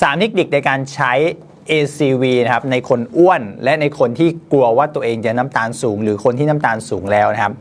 3เทคนิคในการใช้ ACV นะครับในคนอ้วนและในคนที่กลัวว่าตัวเองจะน้ำตาลสูง หรือคนที่น้ำตาลสูงแล้วนะครับ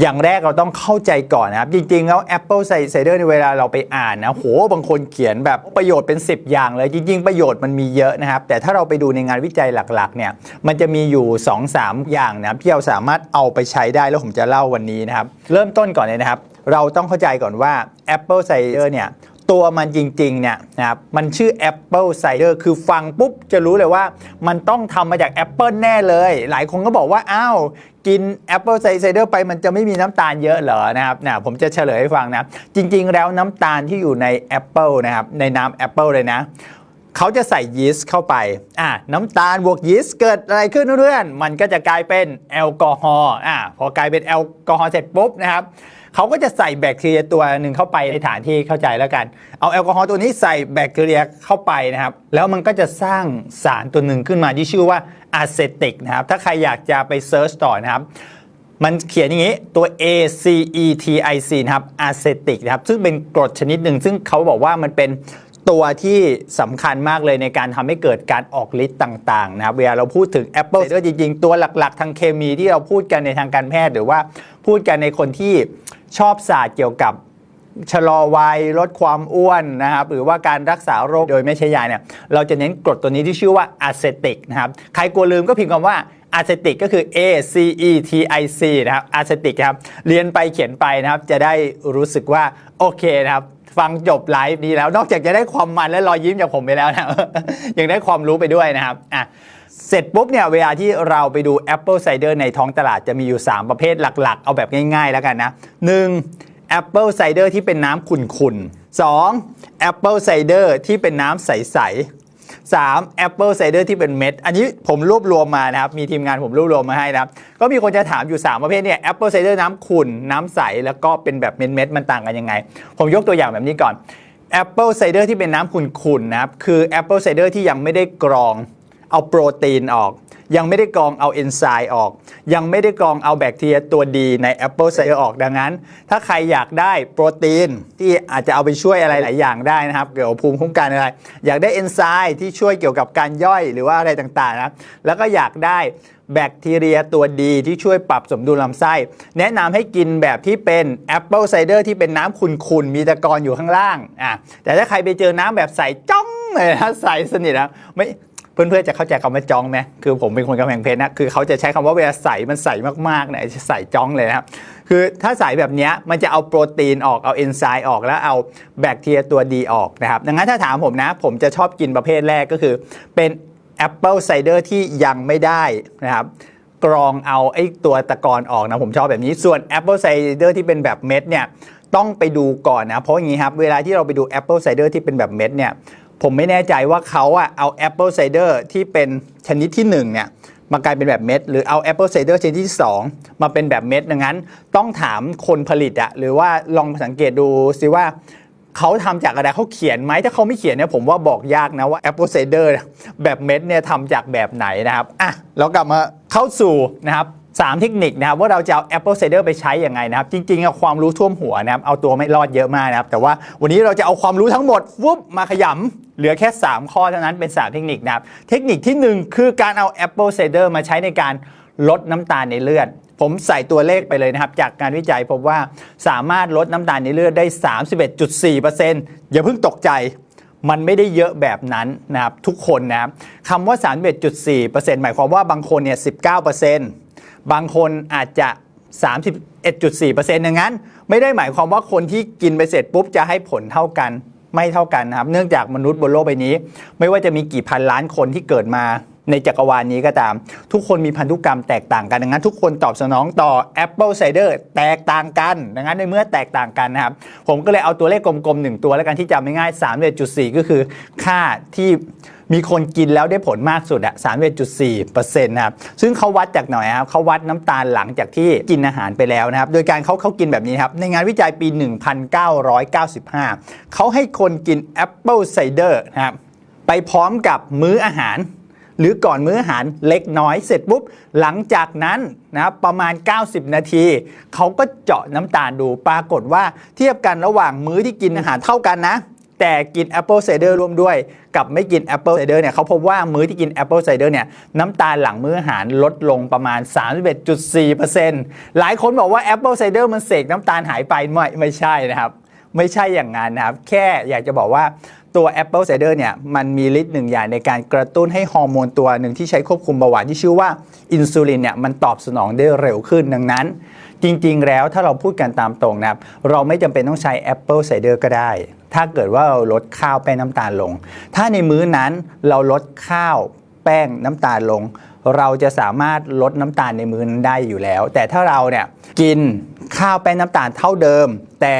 อย่างแรกเราต้องเข้าใจก่อนนะครับ จริงๆ แล้ว Apple Cider ในเวลาเราไปอ่านนะโหบางคนเขียนแบบประโยชน์เป็น 10 อย่างเลย จริง ๆ ประโยชน์มันมีเยอะนะครับ แต่ถ้าเราไปดูในงานวิจัยหลักๆเนี่ยมันจะมีอยู่ 2-3 อย่างนะครับที่เราสามารถเอาไปใช้ได้แล้วผมจะเล่าวันนี้นะครับ เริ่มต้นก่อนเลยนะครับ เราต้องเข้าใจก่อนว่า Apple Cider เนี่ย ตัวมันจริงๆเนี่ยนะครับมันชื่อ Apple Cider คือฟังปุ๊บจะรู้เลยว่ามันต้องทำมาจาก Apple แน่เลย หลายคนก็บอกว่า อ้าว กิน Apple Cider ไปมันจะไม่มีน้ำตาลเยอะเหรอนะครับนะผมจะเฉลยให้ฟังนะ จริงๆ แล้วน้ำตาลที่อยู่ใน Apple นะครับในน้ำ Apple เลยนะเขาจะใส่ยีสต์เข้าไปอะน้ำตาลบวกยีสต์เกิดอะไรขึ้นเพื่อน มันก็จะกลายเป็นแอลกอฮอล์อะพอกลายเป็นแอลกอฮอล์เสร็จปุ๊บนะครับ เขาก็จะใส่แบคทีเรียตัวหนึ่งเข้าไปในฐานที่เข้าใจแล้วกัน เอาแอลกอฮอล์ตัวนี้ใส่แบคทีเรียเข้าไปนะครับ แล้วมันก็จะสร้างสารตัวหนึ่งขึ้นมาที่ชื่อว่าอะเซติกนะครับ ถ้าใครอยากจะไปเซิร์ชต่อนะครับมันเขียนอย่างนี้ตัว A C E T I C นะครับอะเซติกนะครับ ซึ่งเป็นกรดชนิดหนึ่ง ซึ่งเขาบอกว่ามันเป็นตัวที่สำคัญมากเลยในการทำให้เกิดการออกฤทธิ์ต่างๆนะครับ เวลาเราพูดถึง Apple Cider จริงๆ ตัวหลักๆ ทางเคมีที่เราพูดกันในทางการแพทย์ หรือว่าพูดกันในคนที่ ชอบศาสตร์เกี่ยวกับชะลอวัยลดความอ้วนนะครับหรือว่าการรักษาโรคโดยไม่ใช้ยาเนี่ยเราจะเน้นกรดตัวนี้ที่ชื่อว่าอะเซติกนะครับใครกลัวลืมก็พิมพ์คำว่าอะเซติกก็คือ A C E T I C นะครับอะเซติกครับเรียนไปเขียนไปนะครับจะได้รู้สึกว่าโอเคนะครับฟังจบไลฟ์นี้แล้วนอกจากจะได้ความมันและรอยยิ้มจากผมไปแล้วนะยังได้ความรู้ไปด้วยนะครับอะ เสร็จปุ๊บเนี่ยเวลาที่เราไปดู Apple Cider ในท้องตลาดจะมีอยู่ 3 ประเภทหลัก ๆ เอาแบบง่าย ๆ แล้วกันนะ 1. Apple Cider ที่เป็นน้ำขุ่นๆ 2. Apple Cider ที่เป็นน้ำใส ๆ 3. Apple Cider ที่เป็นเม็ด อันนี้ผมรวบรวมมานะครับ มีทีมงานผมรวบรวมมาให้นะครับ ก็มีคนจะถามอยู่ 3 ประเภทเนี่ย Apple Cider น้ำขุ่น น้ำใส แล้วก็เป็นแบบเม็ดๆมันต่างกันยังไง ผมยกตัวอย่างแบบนี้ก่อน Apple Cider ที่เป็นน้ำขุ่นๆนะครับ คือ Apple Cider ที่ยังไม่ได้กรอง เอาโปรตีนออก ยังไม่ได้กรองเอาเอนไซม์ออก ยังไม่ได้กรองเอาแบคทีเรียตัวดีใน Apple Cider อร์ออกดังนั้น ถ้าใครอยากได้โปรตีนที่อาจจะเอาไปช่วยอะไรหลายอย่างได้นะครับ เกี่ยวกับภูมิคุ้มกันอะไร อยากได้เอนไซม์ที่ช่วยเกี่ยวกับการย่อยหรือว่าอะไรต่างๆนะแล้วก็อยากได้แบคทีเรียตัวดีที่ช่วยปรับสมดุลลำไส้ แนะนำให้กินแบบที่เป็น Apple Cider ที่เป็นน้ำขุ่นๆ มีตะกอนอยู่ข้างล่างอะแต่ถ้าใครไปเจอน้ำแบบใสจ้องเลยนะใสสนิทนะไม่ เพื่อนๆจะเข้าใจคำว่าจ้องไหมคือผมเป็นคนกำแพงเพชรนะคือเขาจะใช้คำว่าเวลาใส่มันใส่มากๆเนี่ยใส่จ้องเลยนะครับคือถ้าใส่แบบนี้มันจะเอาโปรตีนออกเอาเอนไซม์ออกแล้วเอาแบคทีเรียตัวดีออกนะครับดังนั้นถ้าถามผมนะ ผมจะชอบกินประเภทแรกก็คือ เป็น Apple Cider ที่ยังไม่ได้นะครับกรองเอาไอ้ตัวตะกอนออกนะผมชอบแบบนี้ส่วน Apple Cider ที่เป็นแบบเม็ดเนี่ยต้องไปดูก่อนนะ เพราะอย่างนี้ครับ เวลาที่เราไปดู Apple Cider ที่เป็นแบบเม็ดเนี่ย ผมไม่แน่ใจว่าเขาอะเอา Apple Cider ที่เป็นชนิดที่1เนี่ยมากลายเป็นแบบเม็ดหรือเอา Apple Cider ชนิดที่ 2 มาเป็นแบบเม็ดดังนั้น ต้องถามคนผลิตอะหรือว่าลองสังเกตดูซิว่าเขาทำจากอะไรเขาเขียนไหมถ้าเขาไม่เขียนเนี่ยผมว่าบอกยากนะว่า Apple Cider แบบเม็ดเนี่ยทำจากแบบไหนนะครับอะเรากลับมาเข้าสู่นะครับ สามเทคนิคนะครับว่าเราจะเอา Apple Cider ไปใช้อยังไงนะครับ จริงๆเอาความรู้ท่วมหัวนะครับเอาตัวไม่รอดเยอะมากนะครับ แต่ว่าวันนี้เราจะเอาความรู้ทั้งหมดฟุบมาขยำเหลือแค่ 3 ข้อเท่านั้นเป็น 3 เทคนิคนะครับ เทคนิคทีหนึ่1 คือการเอา Apple Cider มาใช้ในการลดน้ำตาลในเลือด ผมใส่ตัวเลขไปเลยนะครับ จากการวิจัยพบว่าสามารถลดน้ำตาลในเลือดได้ 31.4%อย่าเพิ่งตกใจมันไม่ได้เยอะแบบนั้นนะครับทุกคนนะครับคำว่า 31.4%หมายความว่าบางคนเนี่ย19% บางคนอาจจะ 31.4%อย่างนั้น ไม่ได้หมายความว่าคนที่กินไปเสร็จปุ๊บจะให้ผลเท่ากันไม่เท่ากันนะครับ เนื่องจากมนุษย์บนโลกใบนี้ ไม่ว่าจะมีกี่พันล้านคนที่เกิดมาในจักรวาลนี้ก็ตาม ทุกคนมีพันธุกรรมแตกต่างกันดังนั้น ทุกคนตอบสนองต่อ Apple Cider แตกต่างกันดังนั้นในเมื่อแตกต่างกันนะครับ ผมก็เลยเอาตัวเลขกลมๆหนึ่งตัวแล้วกันที่จำง่ายๆ3.4 ก็คือค่าที่ มีคนกินแล้วได้ผลมากสุดอะ3.4%นต์นะครับซึ่งเขาวัดจากหน่อยครับเขาวัดน้ำตาลหลังจากที่กินอาหารไปแล้วนะครับ โดยการเขาเขากินแบบนี้ครับ ในงานวิจัยปี 1995 เขาให้คนกิน Apple Cider นะครับไปพร้อมกับมื้ออาหาร หรือก่อนมื้ออาหารเล็กน้อยเสร็จปุ๊บหลังจากนั้นนะครับประมาณ 90 นาที เขาก็เจาะน้ำตาลดูปรากฏว่าเทียบกันระหว่างมื้อที่กินอาหารเท่ากันนะ แต่กินแอปเปิลไซเดอร์ร่วมด้วย กับไม่กินแอปเปิลไซเดอร์เนี่ยเขาพบว่ามื้อที่กินแอปเปิลไซเดอร์เนี่ยน้ำตาลหลังมื้ออาหารลดลงประมาณ 31.4%หลายคนบอกว่าแอปเปิลไซเดอร์มันเสกน้ำตาลหายไปไม่ไม่ใช่นะครับไม่ใช่อย่างนั้นนะครับ แค่อยากจะบอกว่าตัว Apple Cider เนี่ยมันมีฤทธิ์หนึ่งอย่างในการกระตุ้นให้ฮอร์โมนตัวหนึ่งที่ใช้ควบคุมเบาหวานที่ชื่อว่าอินซูลินเนี่ยมันตอบสนองได้เร็วขึ้นดังนั้น จริงๆ แล้วถ้าเราพูดกันตามตรงนะครับ เราไม่จำเป็นต้องใช้ Apple Cider ก็ได้ ถ้าเกิดว่าเราลดข้าวแป้งน้ำตาลลง ถ้าในมื้อนั้นเราลดข้าวแป้งน้ำตาลลง เราจะสามารถลดน้ำตาลในมื้อนั้นได้อยู่แล้ว แต่ถ้าเราเนี่ยกินข้าวแป้งน้ำตาลเท่าเดิม แต่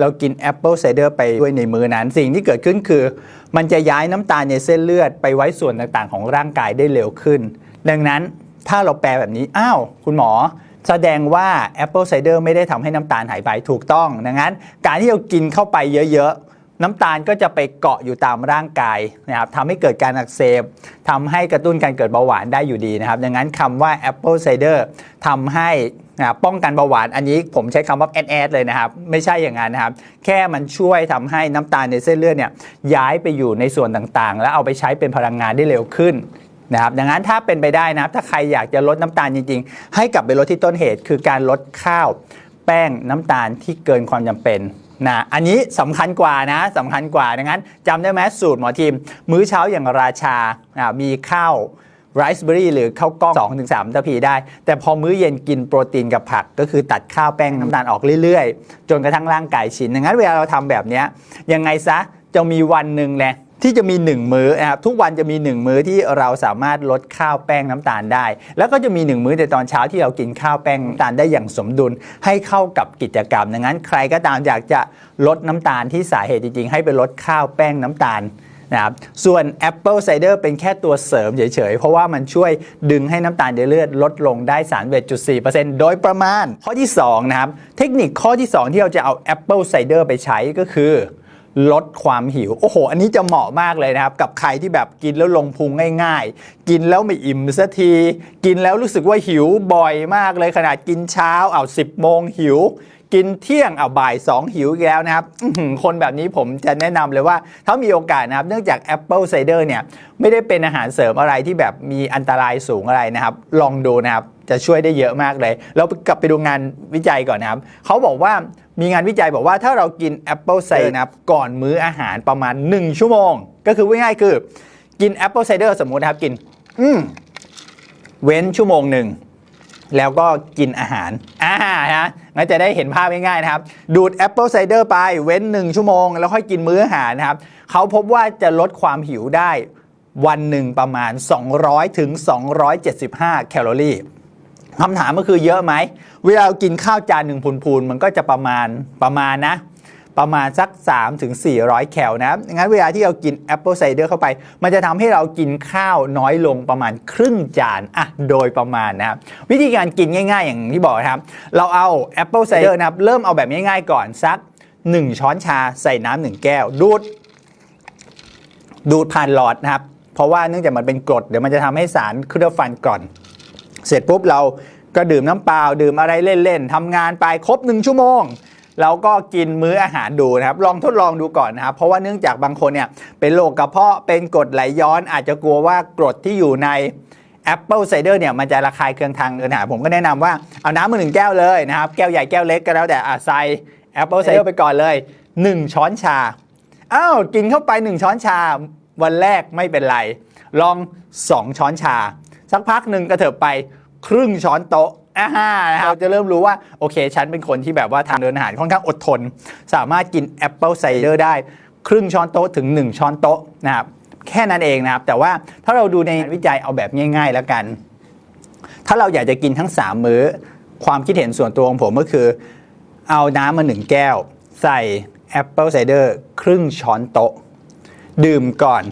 เรากินแอปเปิลไซเดอร์ไปด้วยในมื้อนั้น สิ่งที่เกิดขึ้นคือ มันจะย้ายน้ำตาลในเส้นเลือดไปไว้ส่วนต่างๆ ของร่างกายได้เร็วขึ้น ดังนั้นถ้าเราแปลแบบนี้ อ้าว คุณหมอ แสดงว่าแอปเปิลไซเดอร์ไม่ได้ทำให้น้ำตาลหายไปถูกต้องดังนั้น การที่เรากินเข้าไปเยอะๆ น้ำตาลก็จะไปเกาะอยู่ตามร่างกายนะครับทำให้เกิดการอักเสบทำให้กระตุ้นการเกิดเบาหวานได้อยู่ดีนะครับ ดังนั้นคำว่า Apple Cider ทำให้นะป้องกันเบาหวานอันนี้ผมใช้คำว่าแอดแอดเลยนะครับ ไม่ใช่อย่างนั้นนะครับ แค่มันช่วยทำให้น้ำตาลในเส้นเลือดเนี่ยย้ายไปอยู่ในส่วนต่างๆ แล้วเอาไปใช้เป็นพลังงานได้เร็วขึ้นนะครับดังนั้นถ้าเป็นไปได้นะครับ ถ้าใครอยากจะลดน้ำตาลจริงๆ ให้กลับไปลดที่ต้นเหตุ คือการลดข้าว แป้งน้ำตาลที่เกินความจำเป็น นะอันนี้สำคัญกว่านะสำคัญกว่าดังนั้นจำได้ไหมสูตรหมอทีม มื้อเช้าอย่างราชาอ่ามีข้าวไรซ์เบอรี่หรือข้าวกล้อง 2-3ถึงตะพีได้ แต่พอมื้อเย็นกินโปรตีนกับผัก ก็คือตัดข้าวแป้งน้ำตาลออกเรื่อยๆ จนกระทั่งร่างกายชินดังนั้นเวลาเราทำแบบนี้ยังไงซะจะมีวันหนึ่งแหละ ที่จะมี1มื้อนะครับทุกวันจะมี 1 มื้อที่เราสามารถลดข้าวแป้งน้ำตาลได้ แล้วก็จะมี 1 มื้อในตอนเช้าที่เรากินข้าวแป้งน้ำตาลได้อย่างสมดุลให้เข้ากับกิจกรรมดังนั้นใครก็ตามอยากจะลดน้ำตาลที่สาเหตุจริงๆ ให้ไปลดข้าวแป้งน้ำตาลนะครับส่วน Apple Cider เป็นแค่ตัวเสริมเฉยๆ เพราะว่ามันช่วยดึงให้น้ำตาลในเลือดลดลงได้ 31.4%โดยประมาณ ข้อที่ 2 นะครับ เทคนิคข้อที่ 2 ที่เราจะเอา Apple Cider ไปใช้ก็คือ ลดความหิว โอ้โห อันนี้จะเหมาะมากเลยนะครับ กับใครที่แบบกินแล้วลงพุงง่าย ๆ กินแล้วไม่อิ่มสักที กินแล้วรู้สึกว่าหิวบ่อยมากเลยขนาดกินเช้าเอา10โมงหิวกินเที่ยงเอาบ่าย 2 หิวอีกแล้วนะครับคนแบบนี้ผมจะแนะนำเลยว่า ถ้ามีโอกาสนะครับ เนื่องจาก Apple Cider เนี่ย ไม่ได้เป็นอาหารเสริมอะไรที่แบบมีอันตรายสูงอะไรนะครับ ลองดูนะครับ จะช่วยได้เยอะมากเลยเรากลับไปดูงานวิจัยก่อนนะครับ เขาบอกว่า มีงานวิจัยบอกว่าถ้าเรากิน Apple Cider นะครับก่อนมื้ออาหารประมาณ 1 ชั่วโมง ก็คือง่ายๆคือ กิน Apple Cider สมมุตินะครับกิน อืมเว้นชั่วโมงหนึ่งแล้วก็กินอาหารอ่าฮะงั้นจะได้เห็นภาพง่ายๆนะครับ ดูดแอปเปิลไซเดอร์ไปเว้น 1 ชั่วโมง แล้วค่อยกินมื้ออาหารนะครับ เขาพบว่าจะลดความหิวได้วันหนึ่งประมาณ 200ถึง275 แคลอรี่ คำถามก็คือเยอะไหม เวลากินข้าวจานหนึ่งพูนๆมันก็จะประมาณประมาณนะ ประมาณสัก3ถึง400 แคลนะครับงั้นเวลาที่เรากินแอปเปิลไซเดอร์เข้าไป มันจะทำให้เรากินข้าวน้อยลงประมาณครึ่งจานอะโดยประมาณนะครับวิธีการกินง่าย ๆ อย่างที่บอกนะครับ เราเอาแอปเปิลไซเดอร์นะครับเริ่มเอาแบบง่ายๆก่อนสัก 1 ช้อนชาใส่น้ำหนึ่งแก้ว ดูด ดูดผ่านหลอดนะครับเพราะว่าเนื่องจากมันเป็นกรดเดี๋ยวมันจะทำให้สารเคลือบฟันก่อน เสร็จปุ๊บเราก็ดื่มน้ำเปล่าดื่มอะไรเล่นๆทำงานไปครบหนึ่งชั่วโมงเราก็กินมื้ออาหารดูนะครับ ลองทดลองดูก่อนนะครับ เพราะว่าเนื่องจากบางคนเนี่ยเป็นโรคกระเพาะเป็นกรดไหลย้อน อาจจะกลัวว่ากรดที่อยู่ใน Apple Cider เนี่ยมันจะระคายเคืองทางเดินหารผมก็แนะนำว่าเอาน้ำมาหนึ่งแก้วเลยนะครับ แก้วใหญ่แก้วเล็กก็แล้วแต่อะใส่ Apple Cider ไปก่อนเลย 1 ช้อนชาอ้าวกินเข้าไป 1 ช้อนชา วันแรกไม่เป็นไร ลอง 2 ช้อนชา สักพักหนึ่งกระเถิบไปครึ่งช้อนโต๊ะอ่าฮะนะครับเราจะเริ่มรู้ว่าโอเค ฉันเป็นคนที่แบบว่าทางเดินอาหารค่อนข้างอดทน สามารถกินแอปเปิลไซเดอร์ได้ ครึ่งช้อนโต๊ะถึง 1 ช้อนโต๊ะนะครับแค่นั้นเองนะครับ แต่ว่าถ้าเราดูในวิจัยเอาแบบง่าย ๆ แล้วกัน ถ้าเราอยากจะกินทั้ง 3 มื้อ ความคิดเห็นส่วนตัวของผมก็คือ เอาน้ำมาหนึ่งแก้ว ใส่แอปเปิลไซเดอร์ครึ่งช้อนโต๊ะ ดื่มก่อน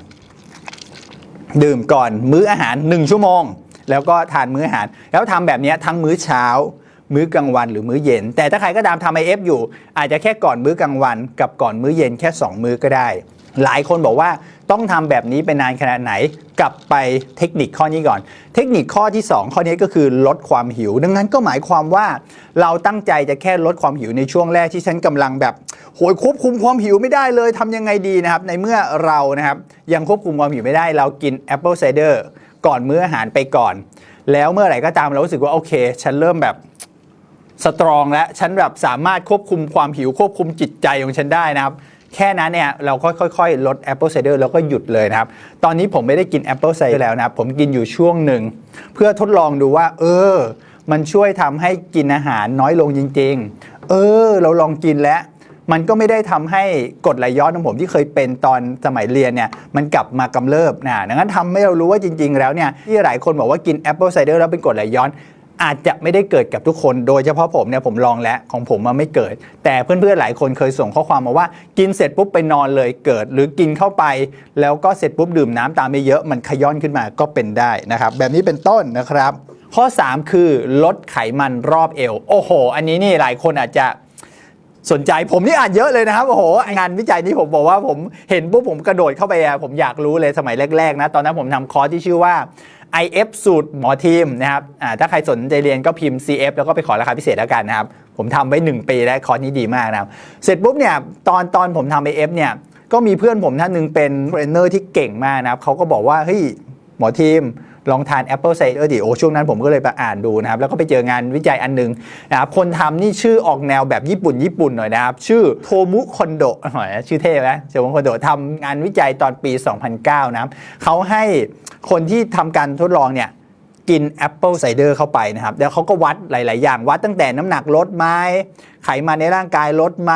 ดื่มก่อนมื้ออาหาร 1 ชั่วโมง แล้วก็ทานมื้ออาหาร แล้วทำแบบนี้ทั้งมื้อเช้า มื้อกลางวันหรือมื้อเย็น แต่ถ้าใครก็ตามทำไอเอฟอยู่ อาจจะแค่ก่อนมื้อกลางวัน กับก่อนมื้อเย็นแค่ 2 มื้อก็ได้ หลายคนบอกว่า ต้องทำแบบนี้ไปนานขนาดไหน กลับไปเทคนิคข้อนี้ก่อน เทคนิคข้อที่ 2 ข้อนี้ก็คือลดความหิว ดังนั้นก็หมายความว่า เราตั้งใจจะแค่ลดความหิวในช่วงแรกที่ฉันกำลังแบบโหยควบคุมความหิวไม่ได้เลยทำยังไงดีนะครับ ในเมื่อเรานะครับยังควบคุมความหิวไม่ได้เรากินแอปเปิลไซเดอร์ก่อนมื้ออาหารไปก่อน แล้วเมื่อไหร่ก็ตามเรารู้สึกว่าโอเค ฉันเริ่มแบบสตรองแล้วฉันแบบสามารถควบคุมความหิวควบคุมจิตใจของฉันได้นะครับ แค่นั้นเนี่ยเราก็ค่อยๆ ลด Apple Cider แล้วก็หยุดเลยนะครับ ตอนนี้ผมไม่ได้กิน Apple Cider แล้วนะครับ ผมกินอยู่ช่วงหนึ่ง เพื่อทดลองดูว่า เออ มันช่วยทำให้กินอาหารน้อยลงจริง ๆ เออ เราลองกินแล้วมันก็ไม่ได้ทำให้กดไหลย้อนของผมที่เคยเป็นตอนสมัยเรียนเนี่ยมันกลับมากำเริบนะดังนั้นทำให้เรารู้ว่าจริง ๆ แล้วเนี่ยที่หลายคนบอกว่ากิน Apple Cider แล้วเป็นกดไหลย้อน อาจจะไม่ได้เกิดกับทุกคน โดยเฉพาะผมเนี่ยผมลองแล้วของผมมันไม่เกิด แต่เพื่อนๆหลายคนเคยส่งข้อความมาว่า กินเสร็จปุ๊บไปนอนเลยเกิด หรือกินเข้าไป แล้วก็เสร็จปุ๊บดื่มน้ำตามไปเยอะมันขย้อนขึ้นมาก็เป็นได้นะครับ แบบนี้เป็นต้นนะครับ ข้อ 3 คือลดไขมันรอบเอว โอ้โห อันนี้นี่หลายคนอาจจะสนใจผมนี่อ่านเยอะเลยนะครับโอ้โหงานวิจัยนี้ผมบอกว่าผมเห็นปุ๊บผมกระโดดเข้าไปอะผมอยากรู้เลยสมัยแรกๆนะตอนนั้นผมทำคอร์สที่ชื่อว่า IF สูตรหมอทีมนะครับอ่าถ้าใครสนใจเรียนก็พิมพ์ CF แล้วก็ไปขอราคาพิเศษแล้วกันนะครับ ผมทำไว้ 1 ปีแล้วคอร์สนี้ดีมากนะครับ เสร็จปุ๊บเนี่ยตอนตอนผมทำ IF เนี่ยก็มีเพื่อนผมท่านหนึ่งเป็นเทรนเนอร์ที่เก่งมากนะครับเขาก็บอกว่าเฮ้ยหมอทีมลองทาน Apple Cider ดิโอช่วงนั้นผมก็เลยไปอ่านดูนะครับ แล้วก็ไปเจองานวิจัยอันหนึงนะครับคนทำนี่ชื่อออกแนวแบบญี่ปุ่นญี่ปุ่นหน่อยนะครับ ชื่อโทมุคอนโดหน่อยนะชื่อเท่ไหมโทมุคอนโดทำงานวิจัยตอนปี 2009 นะครับเขาให้ คนที่ทำการทดลองเนี่ยกิน Apple Cider เข้าไปนะครับ แล้วเขาก็วัดหลาย ๆ อย่าง วัดตั้งแต่น้ำหนักลดไหมไขมันในร่างกายลดไหม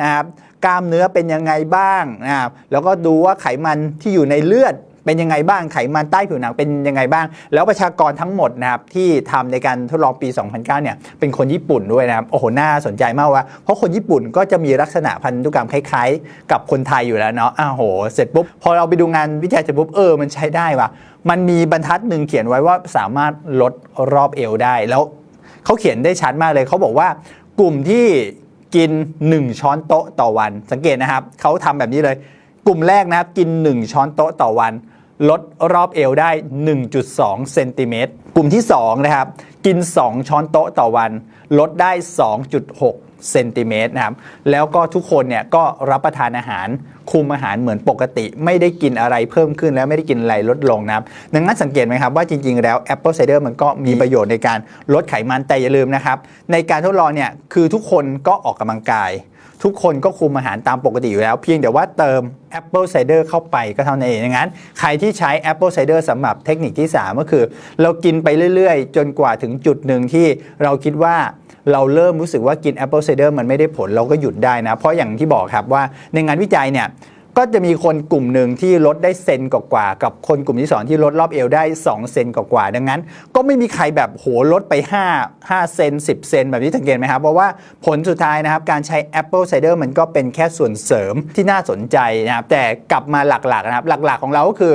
นะครับ กล้ามเนื้อเป็นยังไงบ้างนะครับ แล้วก็ดูว่าไขมันที่อยู่ในเลือดเป็นยังไงบ้าง ไขมันใต้ผิวหนังเป็นยังไงบ้าง แล้วประชากรทั้งหมดนะครับที่ทำในการทดลองปี 2009 เนี่ย เป็นคนญี่ปุ่นด้วยนะครับ โอ้โห น่าสนใจมากว่า เพราะคนญี่ปุ่นก็จะมีลักษณะพันธุกรรมคล้าย ๆ กับคนไทยอยู่แล้วเนาะอ้าวโห เสร็จปุ๊บ พอเราไปดูงานวิจัยเสร็จปุ๊บ เออ มันใช้ได้ว่ะ มันมีบรรทัดหนึ่งเขียนไว้ว่าสามารถลดรอบเอวได้ แล้วเขาเขียนได้ชัดมากเลยเขาบอกว่ากลุ่มที่กิน 1 ช้อนโต๊ะต่อวัน สังเกตนะครับเขาทำแบบนี้เลย กลุ่มแรกนะครับกิน 1 ช้อนโต๊ะต่อวัน ลดรอบเอวได้ 1.2เซนติเมตรกลุ่มที่2นะครับกิน 2 ช้อนโต๊ะต่อวัน ลดได้ 2.6 เซนติเมตรนะครับ แล้วก็ทุกคนเนี่ยก็รับประทานอาหารคุมอาหารเหมือนปกติ ไม่ได้กินอะไรเพิ่มขึ้นแล้วไม่ได้กินอะไรลดลงนะครับ ดังนั้นสังเกตไหมครับว่าจริงๆแล้ว Apple Cider มันก็มีประโยชน์ในการลดไขมันแต่อย่าลืมนะครับ ในการทดลองเนี่ยคือทุกคนก็ออกกำลังกาย ทุกคนก็คุมอาหารตามปกติอยู่แล้ว เพียงแต่ว่าเติม Apple Cider เข้าไปก็เท่านั้นเองดังนั้น ใครที่ใช้ Apple Cider สำหรับเทคนิคที่ 3 ก็คือ เรากินไปเรื่อยๆ จนกว่าถึงจุดหนึ่งที่เราคิดว่าเราเริ่มรู้สึกว่ากิน Apple Cider มันไม่ได้ผลเราก็หยุดได้นะ เพราะอย่างที่บอกครับว่าในงานวิจัยเนี่ยก็จะมีคนกลุ่มหนึ่งที่ลดได้เซนกว่ากับคนกลุ่มที่สองที่ลดรอบเอวได้ 2 เซนกว่าดังนั้น ก็ไม่มีใครแบบโหลดไป 5 5 เซน 10 เซน แบบนี้สังเกตไหมครับ เพราะว่าผลสุดท้ายนะครับ การใช้ Apple Cider มันก็เป็นแค่ส่วนเสริมที่น่าสนใจนะครับ แต่กลับมาหลักๆนะครับ หลักๆของเราก็คือ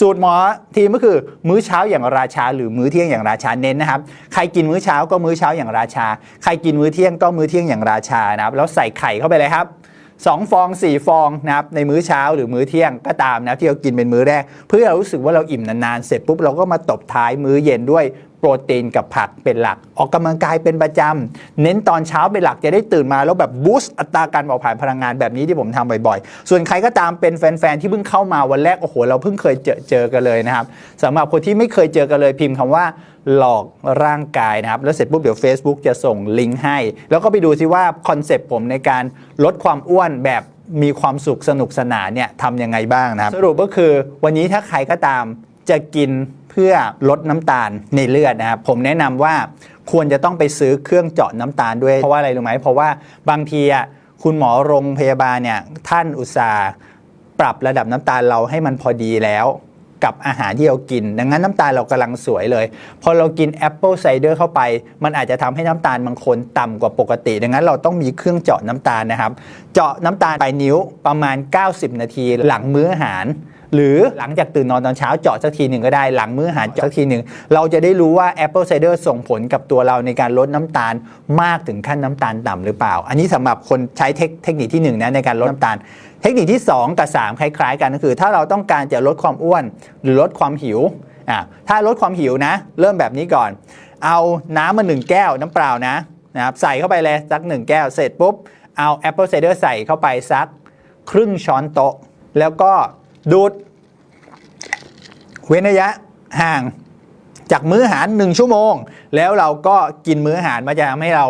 สูตรหมอทีมก็คือมื้อเช้าอย่างราชา หรือมื้อเที่ยงอย่างราชาเน้นนะครับ ใครกินมื้อเช้าก็มื้อเช้าอย่างราชา ใครกินมื้อเที่ยงก็มื้อเที่ยงอย่างราชานะครับ แล้วใส่ไข่เข้าไปเลยครับ2ฟอง 4 ฟองนะครับในมื้อเช้าหรือมื้อเที่ยงก็ตามนะที่เรากินเป็นมื้อแรก เพื่อเรารู้สึกว่าเราอิ่มนานๆ เสร็จปุ๊บเราก็มาตบท้ายมื้อเย็นด้วย โปรตีนกับผักเป็นหลัก ออกกำลังกายเป็นประจำ เน้นตอนเช้าเป็นหลักจะได้ตื่นมา แล้วแบบบูสต์อัตราการเผาผลาญพลังงานแบบนี้ที่ผมทำบ่อยๆ ส่วนใครก็ตามเป็นแฟนๆที่เพิ่งเข้ามาวันแรก โอ้โห เราเพิ่งเคยเจอเจอกันเลยนะครับสำหรับคนที่ไม่เคยเจอกันเลยพิมพ์คำว่าหลอกร่างกายนะครับ แล้วเสร็จปุ๊บเดี๋ยว Facebook จะส่งลิงก์ให้ แล้วก็ไปดูซิว่าคอนเซปต์ผมในการลดความอ้วนแบบมีความสุขสนุกสนานเนี่ยทำยังไงบ้างนะครับ สรุปก็คือวันนี้ถ้าใครก็ตามจะกิน เพื่อลดน้ำตาลในเลือดนะครับผมแนะนำว่าควรจะต้องไปซื้อเครื่องเจาะน้ำตาลด้วยเพราะว่าอะไรรู้ไหมเพราะว่าบางทีอะคุณหมอโรงพยาบาลเนี่ยท่านอุตส่าห์ปรับระดับน้ำตาลเราให้มันพอดีแล้วกับอาหารที่เรากิน ดังนั้นน้ำตาลเรากำลังสวยเลย พอเรากินแอปเปิลไซเดอร์เข้าไป มันอาจจะทำให้น้ำตาลบางคนต่ำกว่าปกติ ดังนั้นเราต้องมีเครื่องเจาะน้ำตาลนะครับ เจาะน้ำตาลปลายนิ้วประมาณ 90 นาทีหลังมื้ออาหาร หรือหลังจากตื่นนอนตอนเช้าเจาะสักทีหนึ่งก็ได้หลังมื้ออาหารเจาะสักทีหนึ่งเราจะได้รู้ว่า Apple Cider ส่งผลกับตัวเราในการลดน้ำตาลมากถึงขั้นน้ำตาลต่ำหรือเปล่า อันนี้สำหรับคนใช้เทคเทคนิคที่หนึ่งนะในการลดน้ำตาล เทคนิคที่ 2 กับ 3 คล้าย ๆ กันก็คือ ถ้าเราต้องการจะลดความอ้วนหรือลดความหิวอะถ้าลดความหิวนะ เริ่มแบบนี้ก่อน เอาน้ำมาหนึ่งแก้วน้ำเปล่านะนะครับใส่เข้าไปเลยสักหนึ่งแก้วเสร็จปุ๊บเอาแอปเปิลไซเดอร์ใส่เข้าไปสักครึ่งช้อนโต๊ะ แล้วก็ ดูด เว้นระยะห่างจากมื้ออาหาร 1 ชั่วโมง แล้วเราก็กินมื้ออาหารมันจะทำให้เรา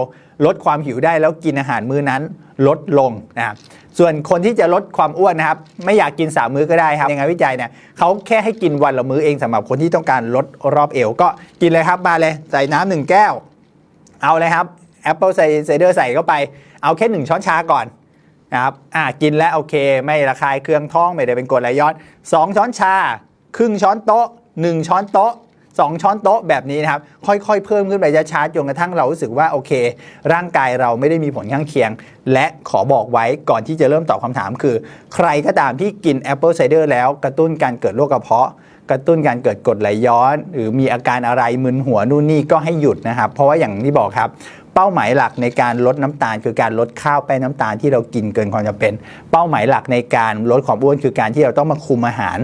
ลดความหิวได้แล้วกินอาหารมื้อนั้นลดลงนะครับส่วนคนที่จะลดความอ้วนนะครับ ไม่อยากกิน3มื้อก็ได้ครับในงานวิจัยเนี่ยเขาแค่ให้กินวันละมื้อเองสำหรับคนที่ต้องการลดรอบเอวก็กินเลยครับมาเลยใส่น้ำหนึ่งแก้ว เอาเลยครับแอปเปิลไซเดอร์ใส่เข้าไปเอาแค่1ช้อนชาก่อน นะครับอ่ากินแล้วโอเค ไม่ระคายเครื่องท้องไม่ได้เป็นกรดไหลย้อน 2 ช้อนชา ครึ่งช้อนโต๊ะ 1 ช้อนโต๊ะ 2 ช้อนโต๊ะแบบนี้นะครับ ค่อยๆ เพิ่มขึ้นไปช้าๆจนกระทั่งเรารู้สึกว่าโอเค ร่างกายเราไม่ได้มีผลข้างเคียง และขอบอกไว้ก่อนที่จะเริ่มตอบคำถามคือ ใครก็ตามที่กินแอปเปิลไซเดอร์แล้วกระตุ้นการเกิดโรคกระเพาะกระตุ้นการเกิดกรดไหลย้อน หรือมีอาการอะไรมึนหัวนู่นนี่ก็ให้หยุดนะครับ เพราะว่าอย่างที่บอกครับ เป้าหมายหลักในการลดน้ำตาล คือการลดข้าวแป้งน้ำตาลที่เรากินเกินความจำเป็น เป้าหมายหลักในการลดความอ้วนคือการที่เราต้องมาคุมอาหาร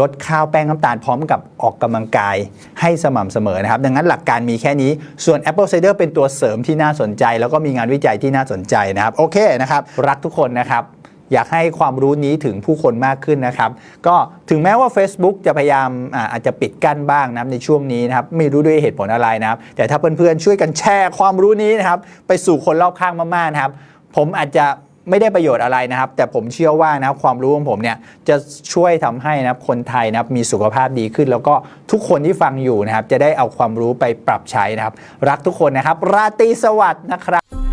ลดข้าวแป้งน้ำตาลพร้อมกับออกกำลังกายให้สม่ำเสมอนะครับ ดังนั้นหลักการมีแค่นี้ส่วน Apple Cider เป็นตัวเสริมที่น่าสนใจ แล้วก็มีงานวิจัยที่น่าสนใจนะครับโอเคนะครับรักทุกคนนะครับ อยากให้ความรู้นี้ถึงผู้คนมากขึ้นนะครับ ก็ถึงแม้ว่า Facebook จะพยายามอาอาจจะปิดกั้นบ้างนะในช่วงนี้นะครับไม่รู้ด้วยเหตุผลอะไรนะครับ แต่ถ้าเพื่อนๆช่วยกันแชร์ความรู้นี้นะครับไปสู่คนรอบข้างมากๆนะครับ ผมอาจจะไม่ได้ประโยชน์อะไรนะครับ แต่ผมเชื่อว่านะครับความรู้ของผมเนี่ยจะช่วยทำให้นะครับคนไทยนะครับมีสุขภาพดีขึ้น แล้วก็ทุกคนที่ฟังอยู่นะครับ จะได้เอาความรู้ไปปรับใช้นะครับ รักทุกคนนะครับ ราตรีสวัสดิ์นะครับ